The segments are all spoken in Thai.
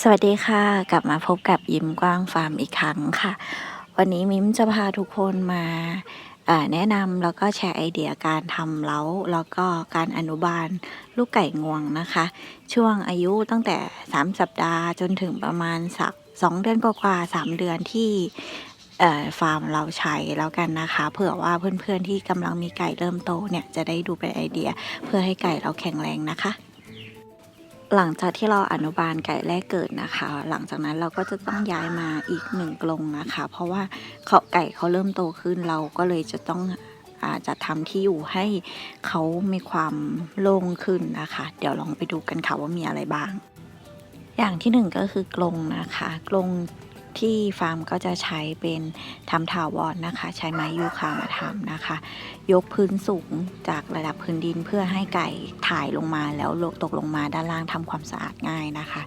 สวัสดีค่ะ กลับมาพบกับยิ้มกว้างฟาร์มอีกครั้งค่ะ วันนี้มิมจะพาทุกคนมาแนะนำแล้วก็แชร์ไอเดียการทำเล้า แล้วก็การอนุบาลลูกไก่งวงนะคะ ช่วงอายุตั้งแต่ 3 สัปดาห์จนถึงประมาณสัก 2 เดือนกว่าๆ3เดือนที่ฟาร์มเราใช้แล้วกันนะคะ เผื่อว่าเพื่อนๆที่กำลังมีไก่เริ่มโตเนี่ยจะได้ดูเป็นไอเดีย เพื่อให้ไก่เราแข็งแรงนะคะ หลังจากที่เราอนุบาลไก่แรกเกิดนะคะ หลังจากนั้นเราก็จะต้องย้ายมาอีกหนึ่งกรงนะคะ เพราะว่าเขาไก่เขาเริ่มโตขึ้นเราก็เลยจะต้องอาจะทำที่อยู่ให้เขามีความโล่งขึ้นนะคะ เดี๋ยวลองไปดูกันค่ะว่ามีอะไรบ้าง อย่างที่หนึ่งก็คือกรงนะคะ กรง ที่ฟาร์มก็จะใช้เป็นทำถาวรนะคะ ใช้ไม้ยูคามาทำนะคะ ยกพื้นสูงจากระดับพื้นดินเพื่อให้ไก่ถ่ายลงมาแล้วลงตกลงมาด้านล่างทำความสะอาดง่ายนะคะ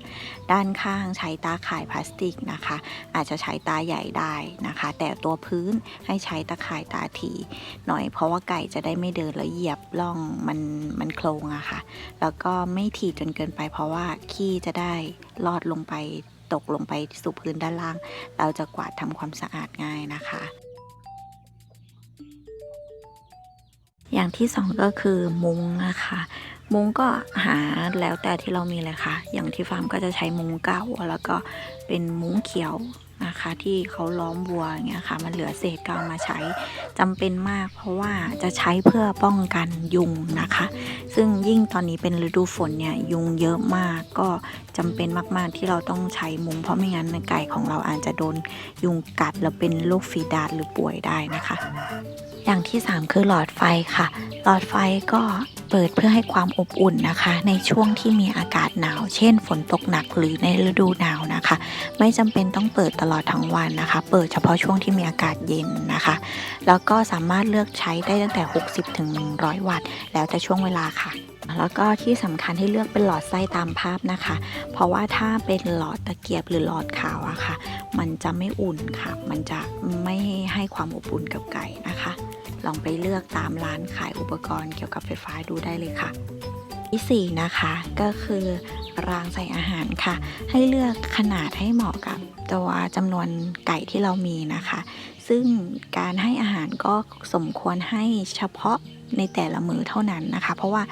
ด้านข้างใช้ตาข่ายพลาสติกนะคะ อาจจะใช้ตาใหญ่ได้นะคะ แต่ตัวพื้นให้ใช้ตาข่ายตาถีหน่อย เพราะว่าไก่จะได้ไม่เดินแล้วเหยียบล่องมันมันโครงอะค่ะ แล้วก็ไม่ถี่จนเกินไปเพราะว่าขี้จะได้ลอดลงไป ตกลงไปสู่พื้นด้านล่าง เราจะกวาดทำความสะอาดง่ายนะคะ อย่างที่สองก็คือมุ้งนะคะมุ้งก็หาแล้วแต่ที่เรามีเลยค่ะ อย่างที่ฟาร์มก็จะใช้มุ้งเก่าแล้วก็เป็นมุ้งเขียว นะคะ ที่เขาล้อมวัวอย่างเงี้ยค่ะ มันเหลือเศษก็เอามาใช้จำเป็นมาก เพราะว่าจะใช้เพื่อป้องกันยุงนะคะ ซึ่งยิ่งตอนนี้เป็นฤดูฝนเนี่ยยุงเยอะมากก็จำเป็นมากๆ ที่เราต้องใช้มุ้งเพราะไม่งั้นไก่ของเราอาจจะโดนยุงกัดแล้วเป็นโรคฝีดาษหรือป่วยได้นะคะ อย่างที่ 3 คือหลอดไฟค่ะ หลอดไฟก็เปิดเพื่อให้ความอบอุ่นนะคะ ในช่วงที่มีอากาศหนาว เช่น ฝนตกหนักหรือในฤดูหนาวนะคะ ไม่จำเป็นต้องเปิดตลอดทั้งวันนะคะ เปิดเฉพาะช่วงที่มีอากาศเย็นนะคะ แล้วก็สามารถเลือกใช้ได้ตั้งแต่ 60 ถึง 100 วัตต์ แล้วแต่ช่วงเวลาค่ะ แล้วก็ที่สำคัญให้เลือกเป็นหลอดไส้ตามภาพนะคะ เพราะว่าถ้าเป็นหลอดตะเกียบหรือหลอดขาวอะค่ะ มันจะไม่อุ่นค่ะ มันจะไม่ให้ความอบอุ่นกับไก่นะคะ ลองไปเลือกตามร้านขายอุปกรณ์เกี่ยวกับไฟฟ้าดูได้เลยค่ะที่4นะคะก็คือรางใส่อาหารค่ะ ให้เลือกขนาดให้เหมาะกับ ตัวจำนวนไก่ที่เรามีนะคะ ซึ่งการให้อาหารก็สมควรให้เฉพาะในแต่ละมือเท่านั้นนะคะ เพราะว่า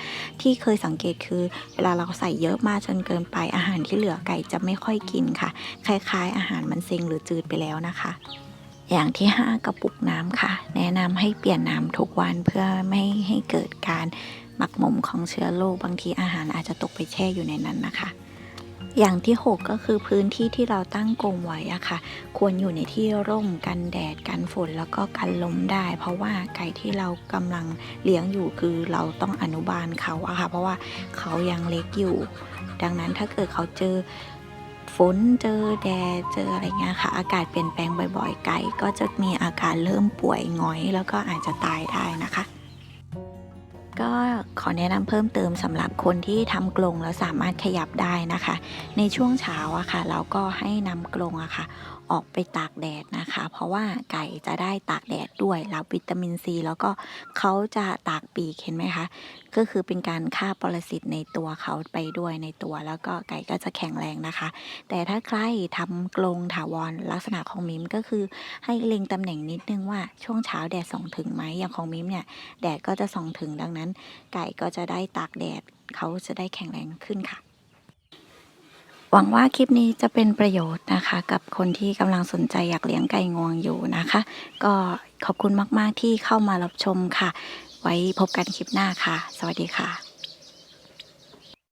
ที่เคยสังเกตคือ เวลาเราใส่เยอะมากจนเกินไปอาหารที่เหลือไก่จะไม่ค่อยกินค่ะ คล้ายๆ อาหารมันเซ็งหรือจืดไปแล้วนะคะ อย่างที่ 5 กระปุกน้ำค่ะ แนะนำให้เปลี่ยนน้ำทุกวันเพื่อไม่ให้เกิดการหมักหมมของเชื้อโรคบางทีอาหารอาจจะตกไปแช่อยู่ในนั้นนะคะ อย่างที่ 6 ก็คือพื้นที่ที่เราตั้งกรงไว้อะค่ะ ควรอยู่ในที่ร่มกันแดดกันฝนแล้วก็กันลมได้ เพราะว่าไก่ที่เรากำลังเลี้ยงอยู่คือเราต้องอนุบาลเขาอะค่ะ เพราะว่าเขายังเล็กอยู่ ดังนั้นถ้าเกิดเขาเจอฝนเจอแดดเจออะไรเงี้ยค่ะ อากาศเปลี่ยนแปลงบ่อยๆ ไก่ก็จะมีอาการเริ่มป่วยงอย แล้วก็อาจจะตายได้นะคะ ก็ขอแนะนำเพิ่มเติมสำหรับคนที่ทำกรงแล้วสามารถขยับได้นะคะ ในช่วงเช้าอะค่ะเราก็ให้นำกรงอะค่ะ ออกไปตากแดดนะคะ เพราะว่าไก่จะได้ตากแดดด้วยรับวิตามินซี แล้วก็เขาจะตากปีกเห็นไหมคะ ก็คือเป็นการฆ่าปรสิตในตัวเขาไปด้วยในตัว แล้วก็ไก่ก็จะแข็งแรงนะคะ แต่ถ้าใครทำกรงถาวรลักษณะของมิมก็คือให้เล็งตำแหน่งนิดนึงว่าช่วงเช้าแดดส่องถึงไหมอย่างของมิมเนี่ยแดดก็จะส่องถึงดังนั้น ไก่ก็จะได้ตากแดดเขาจะได้แข็งแรงขึ้นค่ะ หวังว่าคลิปนี้จะเป็นประโยชน์นะคะ กับคนที่กำลังสนใจอยากเลี้ยงไก่งวงอยู่นะคะ ก็ขอบคุณมาก ๆ ที่เข้ามารับชมค่ะ ไว้พบกันคลิปหน้าค่ะ สวัสดีค่ะ